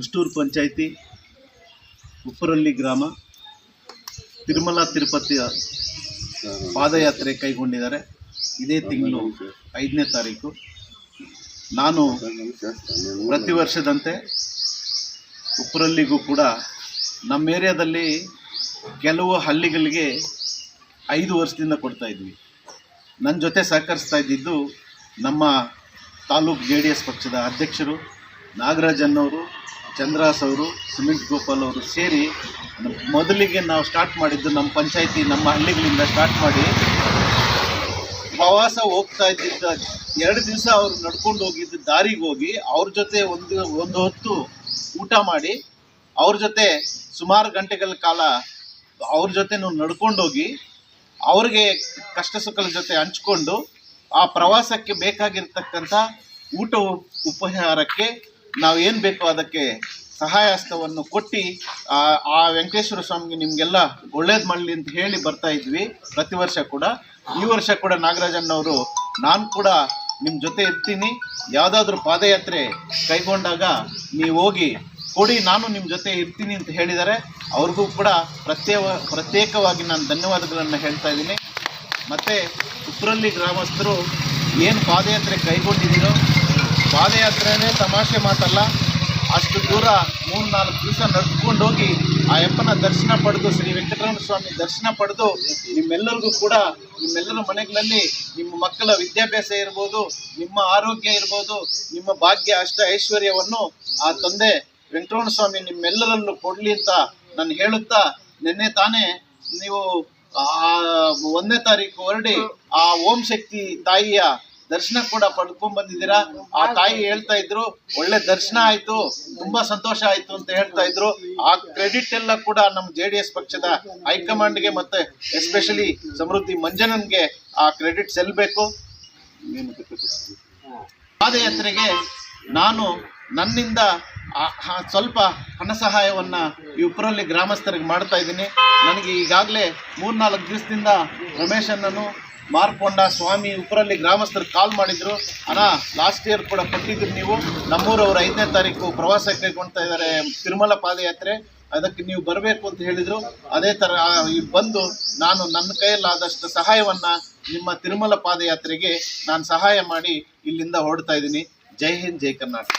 ಅಷ್ಟೂರು ಪಂಚಾಯಿತಿ ಉಪ್ಪರಳ್ಳಿ ಗ್ರಾಮ, ತಿರುಮಲ, ತಿರುಪತಿಯ ಪಾದಯಾತ್ರೆ ಕೈಗೊಂಡಿದ್ದಾರೆ. ಇದೇ ತಿಂಗಳು ಐದನೇ ತಾರೀಕು. ನಾನು ಪ್ರತಿ ವರ್ಷದಂತೆ ಉಪ್ಪರಲ್ಲಿಗೂ ಕೂಡ ನಮ್ಮ ಏರಿಯಾದಲ್ಲಿ ಕೆಲವು ಹಳ್ಳಿಗಳಿಗೆ ಐದು ವರ್ಷದಿಂದ ಕೊಡ್ತಾ ಇದ್ವಿ. ನನ್ನ ಜೊತೆ ಸಹಕರಿಸ್ತಾ ಇದ್ದಿದ್ದು ನಮ್ಮ ತಾಲೂಕು ಜೆ ಡಿ ಎಸ್ ಪಕ್ಷದ ಅಧ್ಯಕ್ಷರು ನಾಗರಾಜ್ ಅವರು ಚಂದ್ರಾಸ್ ಅವರು, ಸುಮಿತ್ ಗೋಪಾಲ್ ಅವರು ಸೇರಿ ಮೊದಲಿಗೆ ನಾವು ಸ್ಟಾರ್ಟ್ ಮಾಡಿದ್ದು ನಮ್ಮ ಪಂಚಾಯತಿ, ನಮ್ಮ ಹಳ್ಳಿಗಳಿಂದ ಸ್ಟಾರ್ಟ್ ಮಾಡಿ ಪ್ರವಾಸ ಹೋಗ್ತಾ ಇದ್ದಿದ್ದ ಎರಡು ದಿವಸ ಅವರು ನಡ್ಕೊಂಡು ಹೋಗಿದ್ದ ದಾರಿಗೆ ಹೋಗಿ, ಅವ್ರ ಜೊತೆ ಒಂದು ಒಂದು ಹೊತ್ತು ಊಟ ಮಾಡಿ, ಅವ್ರ ಜೊತೆ ಸುಮಾರು ಗಂಟೆಗಳ ಕಾಲ ಅವ್ರ ಜೊತೆ ನಡ್ಕೊಂಡೋಗಿ ಅವ್ರಿಗೆ ಕಷ್ಟ ಸುಖದ ಜೊತೆ ಹಂಚ್ಕೊಂಡು ಆ ಪ್ರವಾಸಕ್ಕೆ ಬೇಕಾಗಿರ್ತಕ್ಕಂಥ ಊಟ ಉಪಹಾರಕ್ಕೆ ನಾವು ಏನು ಬೇಕೋ ಅದಕ್ಕೆ ಸಹಾಯ ಹಸ್ತವನ್ನು ಕೊಟ್ಟು, ಆ ವೆಂಕಟೇಶ್ವರ ಸ್ವಾಮಿಗೆ ನಿಮಗೆಲ್ಲ ಒಳ್ಳೇದು ಮಾಡಲಿ ಅಂತ ಹೇಳಿ ಬರ್ತಾ ಇದ್ವಿ. ಪ್ರತಿ ವರ್ಷ ಕೂಡ. ಈ ವರ್ಷ ಕೂಡ ನಾಗರಾಜಣ್ಣವರು ನಾನು ಕೂಡ ನಿಮ್ಮ ಜೊತೆ ಇರ್ತೀನಿ. ಯಾವುದಾದ್ರೂ ಪಾದಯಾತ್ರೆ ಕೈಗೊಂಡಾಗ ನೀವು ಹೋಗಿ ಕೊಡಿ, ನಾನು ನಿಮ್ಮ ಜೊತೆ ಇರ್ತೀನಿ ಅಂತ ಹೇಳಿದ್ದಾರೆ ಅವ್ರಿಗೂ ಕೂಡ ಪ್ರತ್ಯೇಕ ಪ್ರತ್ಯೇಕವಾಗಿ ನಾನು ಧನ್ಯವಾದಗಳನ್ನು ಹೇಳ್ತಾ ಇದ್ದೀನಿ. ಮತ್ತು ಉಪ್ರಲ್ಲಿ ಗ್ರಾಮಸ್ಥರು ಏನು ಪಾದಯಾತ್ರೆ ಕೈಗೊಂಡಿದ್ದೀರೋ ಪಾದಯಾತ್ರೆನೇ ತಮಾಷೆ ಮಾತಲ್ಲ. ಅಷ್ಟು ದೂರ ಮೂರು ನಾಲ್ಕು ದಿವಸ ನಡೆದುಕೊಂಡು ಹೋಗಿ ಆ ಯಪ್ಪನ ದರ್ಶನ ಪಡೆದು ಶ್ರೀ ವೆಂಕಟರಮಣ ಸ್ವಾಮಿ ದರ್ಶನ ಪಡೆದು ನಿಮ್ಮೆಲ್ಲರಿಗೂ ಕೂಡ ನಿಮ್ಮೆಲ್ಲರ ಮನೆಗಳಲ್ಲಿ ನಿಮ್ಮ ಮಕ್ಕಳ ವಿದ್ಯಾಭ್ಯಾಸ ಇರ್ಬೋದು, ನಿಮ್ಮ ಆರೋಗ್ಯ ಇರ್ಬೋದು, ನಿಮ್ಮ ಭಾಗ್ಯ ಅಷ್ಟ ಐಶ್ವರ್ಯವನ್ನು ಆ ತಂದೆ ವೆಂಕಟರಮಣ ಸ್ವಾಮಿ ನಿಮ್ಮೆಲ್ಲರಲ್ಲೂ ಕೊಡ್ಲಿ ಅಂತ ನಾನು ಹೇಳುತ್ತಾ ನಿನ್ನೆ ತಾನೇ ನೀವು ಆ ಒಂದನೇ ತಾರೀಕು ಹೊರಡಿ ಆ ಓಂ ಶಕ್ತಿ ತಾಯಿಯ ದರ್ಶನ ಕೂಡ ಪಡ್ಕೊಂಡ್ ಬಂದಿದ್ದೀರಾ? ಆ ತಾಯಿ ಹೇಳ್ತಾ ಇದ್ರು, ಒಳ್ಳೆ ದರ್ಶನ ಆಯ್ತು, ತುಂಬಾ ಸಂತೋಷ ಆಯ್ತು ಅಂತ ಹೇಳ್ತಾ ಇದ್ರು. ಆ ಕ್ರೆಡಿಟ್ ಎಲ್ಲ ಕೂಡ ನಮ್ಮ ಜೆ ಡಿ ಎಸ್ ಪಕ್ಷದ ಹೈಕಮಾಂಡ್ಗೆ ಮತ್ತೆ ಎಸ್ಪೆಷಲಿ ಸಮೃದ್ಧಿ ಮಂಜನನ್ಗೆ ಆ ಕ್ರೆಡಿಟ್ ಸೆಲ್ಬೇಕು. ಪಾದಯಾತ್ರೆಗೆ ನಾನು ನನ್ನಿಂದ ಸ್ವಲ್ಪ ಹಣ ಸಹಾಯವನ್ನು ಈ ಉಪ್ಪರಲ್ಲಿ ಗ್ರಾಮಸ್ಥರಿಗೆ ಮಾಡ್ತಾ ಇದ್ದೀನಿ. ನನಗೆ ಈಗಾಗಲೇ ಮೂರ್ನಾಲ್ಕು ದಿವಸದಿಂದ ರಮೇಶ್ ಮಾರ್ಕೊಂಡ ಸ್ವಾಮಿ ಉಪ್ಪರಲ್ಲಿ ಗ್ರಾಮಸ್ಥರು ಕಾಲ್ ಮಾಡಿದ್ರು, ಅಣ್ಣ ಲಾಸ್ಟ್ ಇಯರ್ ಕೂಡ ಕೊಟ್ಟಿದ್ರು ನೀವು. ನಮ್ಮೂರವರು ಐದನೇ ತಾರೀಕು ಪ್ರವಾಸ ಕೈಗೊಳ್ತಾ ಇದ್ದಾರೆ ತಿರುಮಲ ಪಾದಯಾತ್ರೆ. ಅದಕ್ಕೆ ನೀವು ಬರಬೇಕು ಅಂತ ಹೇಳಿದರು. ಅದೇ ಥರ ಬಂದು ನಾನು ನನ್ನ ಕೈಯಲ್ಲಾದಷ್ಟು ಸಹಾಯವನ್ನು ನಿಮ್ಮ ತಿರುಮಲ ಪಾದಯಾತ್ರೆಗೆ ನಾನು ಸಹಾಯ ಮಾಡಿ ಇಲ್ಲಿಂದ ಹೊರಡ್ತಾ ಇದ್ದೀನಿ. ಜೈ ಹಿಂದ್, ಜೈ ಕರ್ನಾಟಕ.